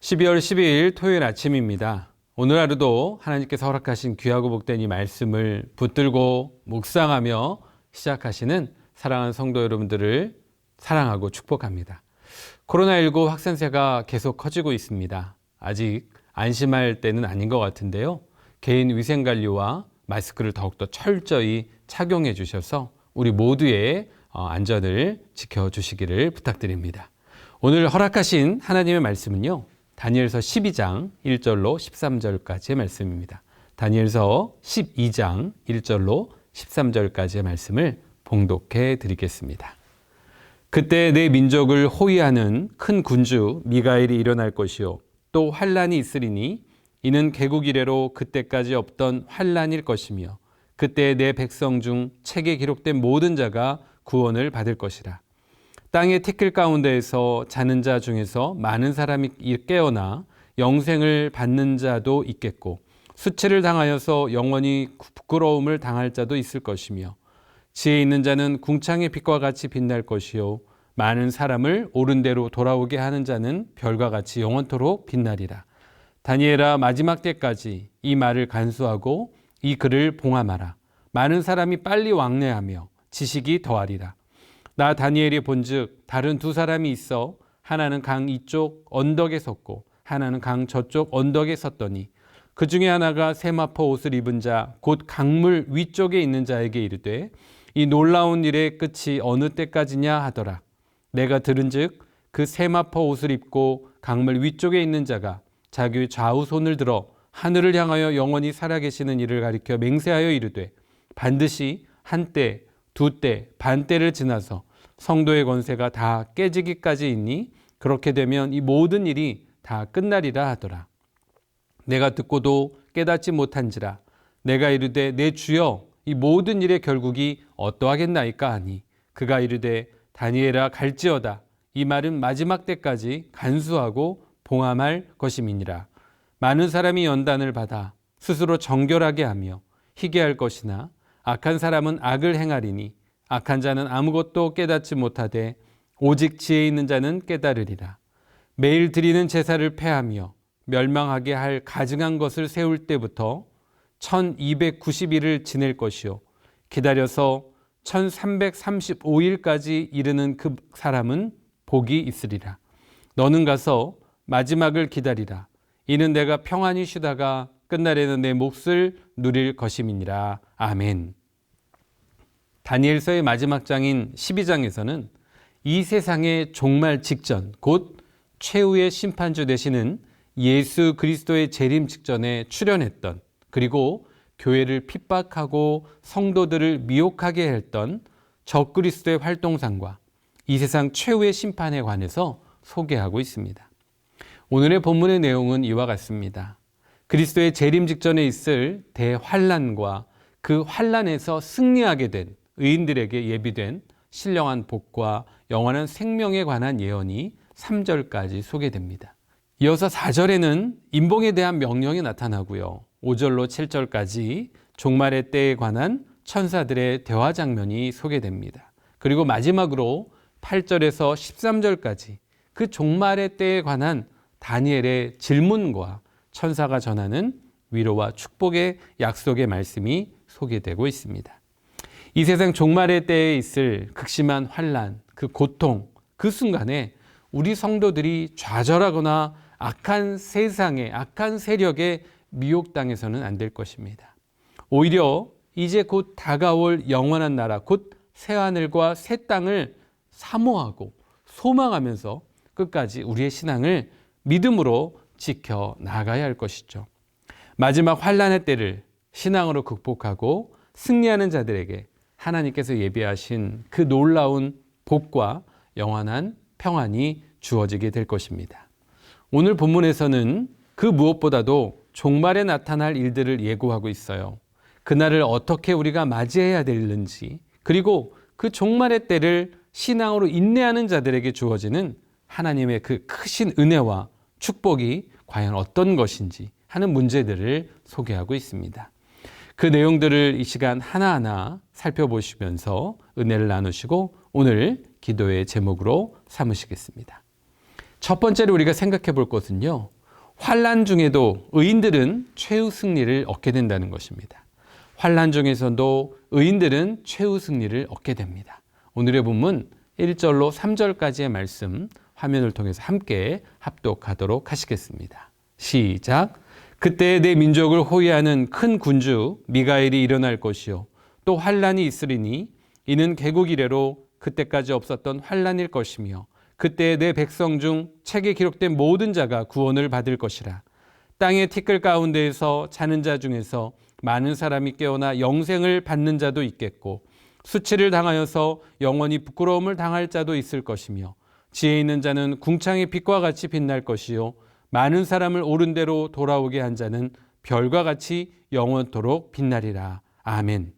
12월 12일 토요일 아침입니다. 오늘 하루도 하나님께서 허락하신 귀하고 복된 이 말씀을 붙들고 묵상하며 시작하시는 사랑하는 성도 여러분들을 사랑하고 축복합니다. 코로나19 확산세가 계속 커지고 있습니다. 아직 안심할 때는 아닌 것 같은데요. 개인 위생 관리와 마스크를 더욱더 철저히 착용해 주셔서 우리 모두의 어, 안전을 지켜주시기를 부탁드립니다. 오늘 허락하신 하나님의 말씀은요. 다니엘서 12장 1절로 13절까지의 말씀입니다. 다니엘서 12장 1절로 13절까지의 말씀을 봉독해 드리겠습니다. 그때 내 민족을 호위하는 큰 군주 미가엘이 일어날 것이요 또 환란이 있으리니 이는 개국 이래로 그때까지 없던 환란일 것이며 그때 내 백성 중 책에 기록된 모든 자가 구원을 받을 것이라 땅의 티끌 가운데에서 자는 자 중에서 많은 사람이 깨어나 영생을 받는 자도 있겠고 수치를 당하여서 영원히 부끄러움을 당할 자도 있을 것이며 지혜 있는 자는 궁창의 빛과 같이 빛날 것이요 많은 사람을 옳은 대로 돌아오게 하는 자는 별과 같이 영원토록 빛나리라. 다니엘아 마지막 때까지 이 말을 간수하고 이 글을 봉함하라. 많은 사람이 빨리 왕래하며 지식이 더하리라. 나 다니엘이 본즉 다른 두 사람이 있어 하나는 강 이쪽 언덕에 섰고 하나는 강 저쪽 언덕에 섰더니 그 중에 하나가 세마포 옷을 입은 자 곧 강물 위쪽에 있는 자에게 이르되 이 놀라운 일의 끝이 어느 때까지냐 하더라. 내가 들은즉 그 세마포 옷을 입고 강물 위쪽에 있는 자가 자기의 좌우 손을 들어 하늘을 향하여 영원히 살아계시는 이를 가리켜 맹세하여 이르되 반드시 한때 두 때 반때를 지나서 성도의 권세가 다 깨지기까지 있니? 그렇게 되면 이 모든 일이 다 끝나리라 하더라. 내가 듣고도 깨닫지 못한지라. 내가 이르되 내 주여 이 모든 일의 결국이 어떠하겠나이까 하니? 그가 이르되 다니엘아 갈지어다. 이 말은 마지막 때까지 간수하고 봉함할 것임이니라. 많은 사람이 연단을 받아 스스로 정결하게 하며 희게 할 것이나 악한 사람은 악을 행하리니 악한 자는 아무것도 깨닫지 못하되 오직 지혜 있는 자는 깨달으리라. 매일 드리는 제사를 패하며 멸망하게 할 가증한 것을 세울 때부터 1290일을 지낼 것이요. 기다려서 1335일까지 이르는 그 사람은 복이 있으리라. 너는 가서 마지막을 기다리라. 이는 내가 평안히 쉬다가 끝날에는 내 몫을 누릴 것임이니라. 아멘. 다니엘서의 마지막 장인 12장에서는 이 세상의 종말 직전, 곧 최후의 심판주 되시는 예수 그리스도의 재림 직전에 출연했던 그리고 교회를 핍박하고 성도들을 미혹하게 했던 적그리스도의 활동상과 이 세상 최후의 심판에 관해서 소개하고 있습니다. 오늘의 본문의 내용은 이와 같습니다. 그리스도의 재림 직전에 있을 대환란과 그 환란에서 승리하게 된 의인들에게 예비된 신령한 복과 영원한 생명에 관한 예언이 3절까지 소개됩니다. 이어서 4절에는 인봉에 대한 명령이 나타나고요. 5절로 7절까지 종말의 때에 관한 천사들의 대화 장면이 소개됩니다. 그리고 마지막으로 8절에서 13절까지 그 종말의 때에 관한 다니엘의 질문과 천사가 전하는 위로와 축복의 약속의 말씀이 소개되고 있습니다. 이 세상 종말의 때에 있을 극심한 환란, 그 고통, 그 순간에 우리 성도들이 좌절하거나 악한 세상에 악한 세력에 미혹당해서는 안 될 것입니다. 오히려 이제 곧 다가올 영원한 나라, 곧 새하늘과 새 땅을 사모하고 소망하면서 끝까지 우리의 신앙을 믿음으로 지켜 나가야 할 것이죠. 마지막 환란의 때를 신앙으로 극복하고 승리하는 자들에게 하나님께서 예비하신 그 놀라운 복과 영원한 평안이 주어지게 될 것입니다. 오늘 본문에서는 그 무엇보다도 종말에 나타날 일들을 예고하고 있어요. 그날을 어떻게 우리가 맞이해야 되는지, 그리고 그 종말의 때를 신앙으로 인내하는 자들에게 주어지는 하나님의 그 크신 은혜와 축복이 과연 어떤 것인지 하는 문제들을 소개하고 있습니다. 그 내용들을 이 시간 하나하나 살펴보시면서 은혜를 나누시고 오늘 기도의 제목으로 삼으시겠습니다. 첫 번째로 우리가 생각해 볼 것은요. 환란 중에도 의인들은 최후 승리를 얻게 된다는 것입니다. 환란 중에서도 의인들은 최후 승리를 얻게 됩니다. 오늘의 본문 1절로 3절까지의 말씀 화면을 통해서 함께 합독하도록 하시겠습니다. 시작. 그때 내 민족을 호위하는 큰 군주 미가엘이 일어날 것이요 또 환란이 있으리니 이는 개국 이래로 그때까지 없었던 환란일 것이며 그때 내 백성 중 책에 기록된 모든 자가 구원을 받을 것이라 땅의 티끌 가운데에서 자는 자 중에서 많은 사람이 깨어나 영생을 받는 자도 있겠고 수치를 당하여서 영원히 부끄러움을 당할 자도 있을 것이며 지혜 있는 자는 궁창의 빛과 같이 빛날 것이요 많은 사람을 옳은 대로 돌아오게 한 자는 별과 같이 영원토록 빛나리라. 아멘.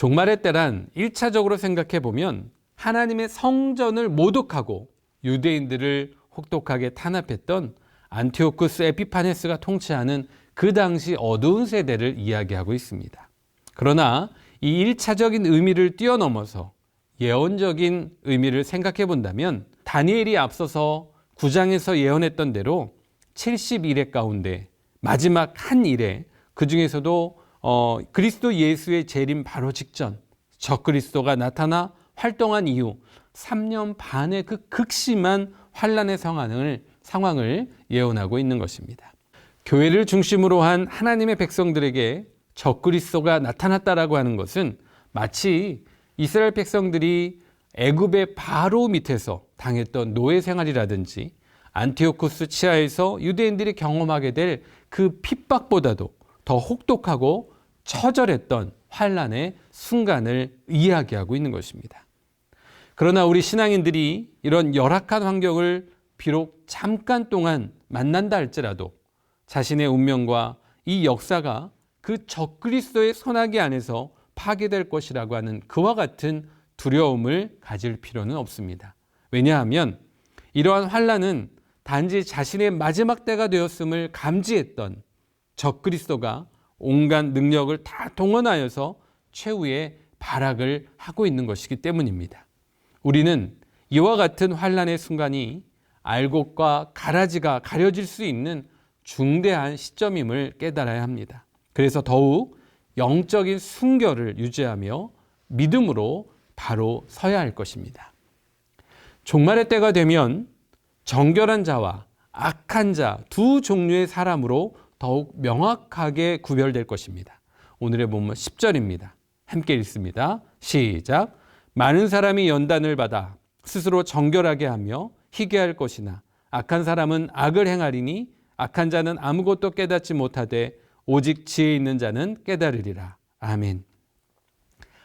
종말의 때란 1차적으로 생각해 보면 하나님의 성전을 모독하고 유대인들을 혹독하게 탄압했던 안티오쿠스 에피파네스가 통치하는 그 당시 어두운 세대를 이야기하고 있습니다. 그러나 이 1차적인 의미를 뛰어넘어서 예언적인 의미를 생각해 본다면 다니엘이 앞서서 9장에서 예언했던 대로 70일의 가운데 마지막 한 일에 그 중에서도 어, 그리스도 예수의 재림 바로 직전 적그리스도가 나타나 활동한 이후 3년 반의 그 극심한 환란의 상황을 상황을 예언하고 있는 것입니다. 교회를 중심으로 한 하나님의 백성들에게 적그리스도가 나타났다라고 하는 것은 마치 이스라엘 백성들이 애굽의 바로 밑에서 당했던 노예 생활이라든지 안티오쿠스 치하에서 유대인들이 경험하게 될 그 핍박보다도 더 혹독하고 처절했던 환란의 순간을 이야기하고 있는 것입니다. 그러나 우리 신앙인들이 이런 열악한 환경을 비록 잠깐 동안 만난다 할지라도 자신의 운명과 이 역사가 그 적그리스도의 손아귀 안에서 파괴될 것이라고 하는 그와 같은 두려움을 가질 필요는 없습니다. 왜냐하면 이러한 환란은 단지 자신의 마지막 때가 되었음을 감지했던 적그리스도가 온갖 능력을 다 동원하여서 최후의 발악을 하고 있는 것이기 때문입니다. 우리는 이와 같은 환란의 순간이 알곡과 가라지가 가려질 수 있는 중대한 시점임을 깨달아야 합니다. 그래서 더욱 영적인 순결을 유지하며 믿음으로 바로 서야 할 것입니다. 종말의 때가 되면 정결한 자와 악한 자 두 종류의 사람으로 더욱 명확하게 구별될 것입니다. 오늘의 본문 10절입니다. 함께 읽습니다. 시작. 많은 사람이 연단을 받아 스스로 정결하게 하며 희게 할 것이나 악한 사람은 악을 행하리니 악한 자는 아무것도 깨닫지 못하되 오직 지혜 있는 자는 깨달으리라. 아멘.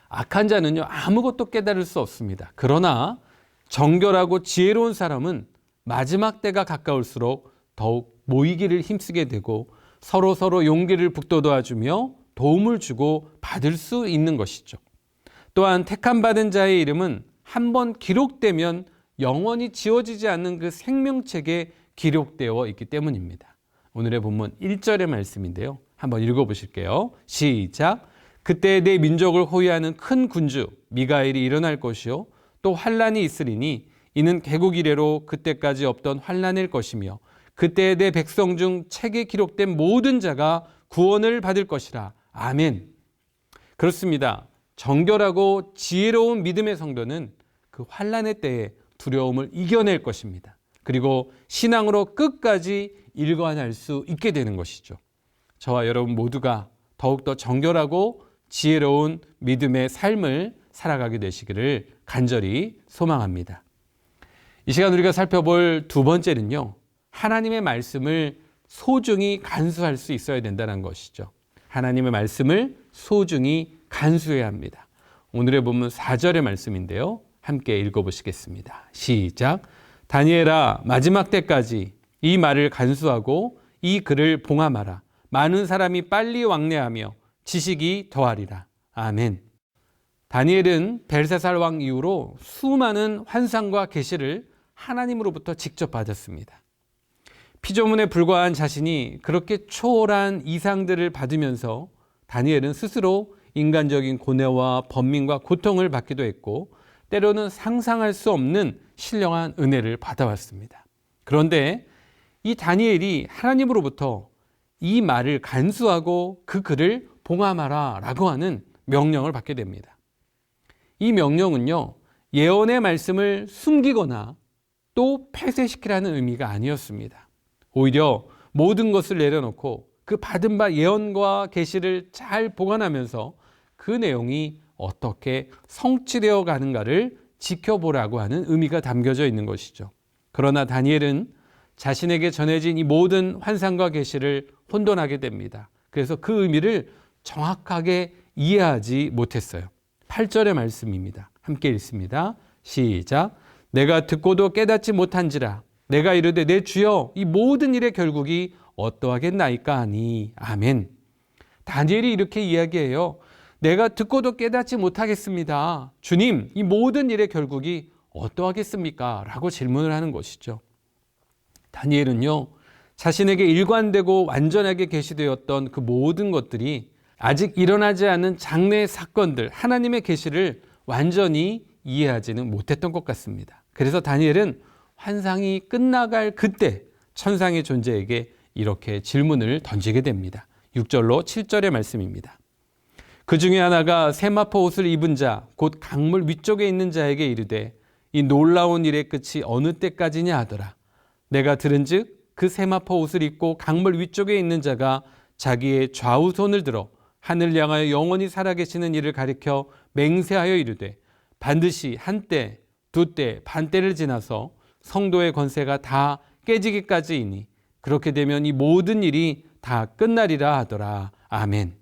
악한 자는요, 아무것도 깨달을 수 없습니다. 그러나 정결하고 지혜로운 사람은 마지막 때가 가까울수록 더욱 모이기를 힘쓰게 되고 서로 서로 용기를 북돋아주며 도움을 주고 받을 수 있는 것이죠. 또한 택함 받은 자의 이름은 한 번 기록되면 영원히 지워지지 않는 그 생명책에 기록되어 있기 때문입니다. 오늘의 본문 1절의 말씀인데요. 한번 읽어 보실게요. 시작. 그때 내 민족을 호위하는 큰 군주 미가엘이 일어날 것이요 또 환란이 있으리니 이는 개국 이래로 그때까지 없던 환란일 것이며 그때 내 백성 중 책에 기록된 모든 자가 구원을 받을 것이라. 아멘. 그렇습니다. 정결하고 지혜로운 믿음의 성도는 그 환란의 때에 두려움을 이겨낼 것입니다. 그리고 신앙으로 끝까지 일관할 수 있게 되는 것이죠. 저와 여러분 모두가 더욱더 정결하고 지혜로운 믿음의 삶을 살아가게 되시기를 간절히 소망합니다. 이 시간 우리가 살펴볼 두 번째는요. 하나님의 말씀을 소중히 간수할 수 있어야 된다는 것이죠. 하나님의 말씀을 소중히 간수해야 합니다. 오늘의 본문 4절의 말씀인데요. 함께 읽어보시겠습니다. 시작. 다니엘아, 마지막 때까지 이 말을 간수하고 이 글을 봉함하라. 많은 사람이 빨리 왕래하며 지식이 더하리라. 아멘. 다니엘은 벨사살 왕 이후로 수많은 환상과 계시를 하나님으로부터 직접 받았습니다. 피조물에 불과한 자신이 그렇게 초월한 이상들을 받으면서 다니엘은 스스로 인간적인 고뇌와 번민과 고통을 받기도 했고 때로는 상상할 수 없는 신령한 은혜를 받아왔습니다. 그런데 이 다니엘이 하나님으로부터 이 말을 간수하고 그 글을 봉함하라 라고 하는 명령을 받게 됩니다. 이 명령은요, 예언의 말씀을 숨기거나 또 폐쇄시키라는 의미가 아니었습니다. 오히려 모든 것을 내려놓고 그 받은 바 예언과 계시를 잘 보관하면서 그 내용이 어떻게 성취되어 가는가를 지켜보라고 하는 의미가 담겨져 있는 것이죠. 그러나 다니엘은 자신에게 전해진 이 모든 환상과 계시를 혼돈하게 됩니다. 그래서 그 의미를 정확하게 이해하지 못했어요. 8절의 말씀입니다. 함께 읽습니다. 시작. 내가 듣고도 깨닫지 못한지라 내가 이르되 내 주여 이 모든 일의 결국이 어떠하겠나이까 하니 아멘. 다니엘이 이렇게 이야기해요. 내가 듣고도 깨닫지 못하겠습니다. 주님, 이 모든 일의 결국이 어떠하겠습니까? 라고 질문을 하는 것이죠. 다니엘은요, 자신에게 일관되고 완전하게 계시되었던 그 모든 것들이 아직 일어나지 않은 장래의 사건들, 하나님의 계시를 완전히 이해하지는 못했던 것 같습니다. 그래서 다니엘은 환상이 끝나갈 그때 천상의 존재에게 이렇게 질문을 던지게 됩니다. 6절로 7절의 말씀입니다. 그 중에 하나가 세마포 옷을 입은 자, 곧 강물 위쪽에 있는 자에게 이르되 이 놀라운 일의 끝이 어느 때까지냐 하더라. 내가 들은즉 그 세마포 옷을 입고 강물 위쪽에 있는 자가 자기의 좌우 손을 들어 하늘 향하여 영원히 살아계시는 이를 가리켜 맹세하여 이르되 반드시 한때, 두때, 반때를 지나서 성도의 권세가 다 깨지기까지이니 그렇게 되면 이 모든 일이 다 끝나리라 하더라. 아멘.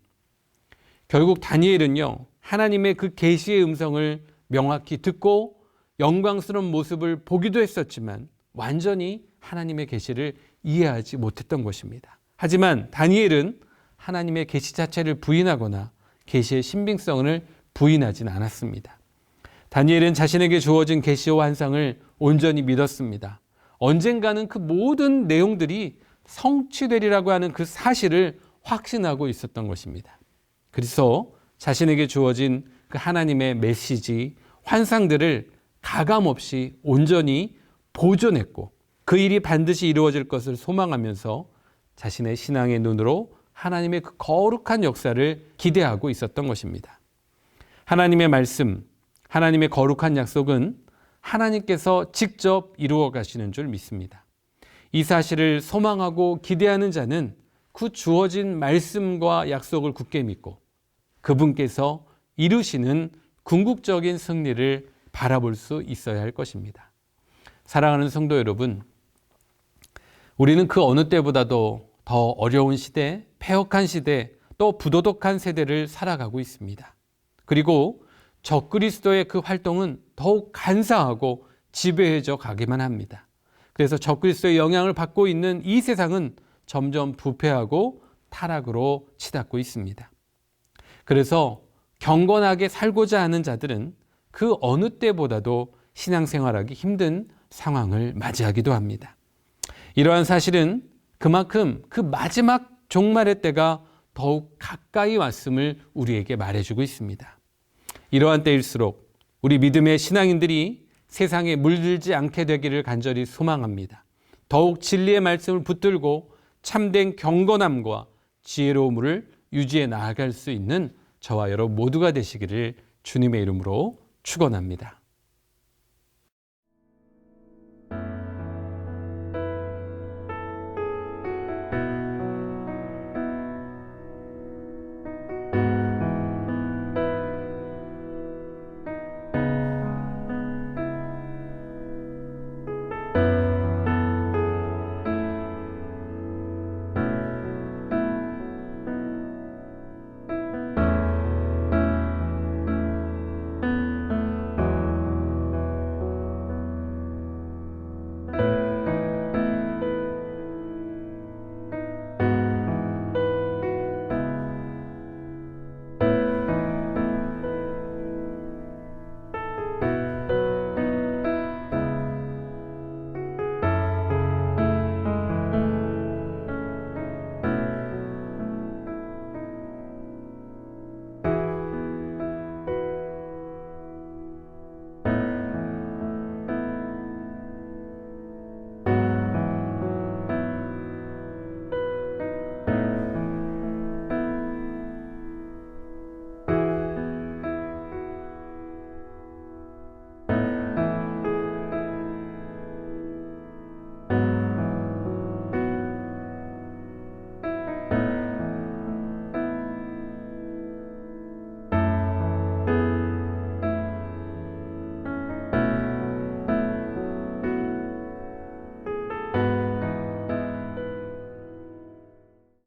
결국 다니엘은요. 하나님의 그 계시의 음성을 명확히 듣고 영광스러운 모습을 보기도 했었지만 완전히 하나님의 계시를 이해하지 못했던 것입니다. 하지만 다니엘은 하나님의 계시 자체를 부인하거나 계시의 신빙성을 부인하진 않았습니다. 다니엘은 자신에게 주어진 계시와 환상을 온전히 믿었습니다. 언젠가는 그 모든 내용들이 성취되리라고 하는 그 사실을 확신하고 있었던 것입니다. 그래서 자신에게 주어진 그 하나님의 메시지, 환상들을 가감 없이 온전히 보존했고 그 일이 반드시 이루어질 것을 소망하면서 자신의 신앙의 눈으로 하나님의 그 거룩한 역사를 기대하고 있었던 것입니다. 하나님의 말씀, 하나님의 거룩한 약속은 하나님께서 직접 이루어 가시는 줄 믿습니다. 이 사실을 소망하고 기대하는 자는 그 주어진 말씀과 약속을 굳게 믿고 그분께서 이루시는 궁극적인 승리를 바라볼 수 있어야 할 것입니다. 사랑하는 성도 여러분, 우리는 그 어느 때보다도 더 어려운 시대, 폐역한 시대, 또 부도덕한 세대를 살아가고 있습니다. 그리고 적그리스도의 그 활동은 더욱 간사하고 지배해져 가기만 합니다. 그래서 적그리스도의 영향을 받고 있는 이 세상은 점점 부패하고 타락으로 치닫고 있습니다. 그래서 경건하게 살고자 하는 자들은 그 어느 때보다도 신앙생활하기 힘든 상황을 맞이하기도 합니다. 이러한 사실은 그만큼 그 마지막 종말의 때가 더욱 가까이 왔음을 우리에게 말해주고 있습니다. 이러한 때일수록 우리 믿음의 신앙인들이 세상에 물들지 않게 되기를 간절히 소망합니다. 더욱 진리의 말씀을 붙들고 참된 경건함과 지혜로움을 유지해 나아갈 수 있는 저와 여러분 모두가 되시기를 주님의 이름으로 축원합니다.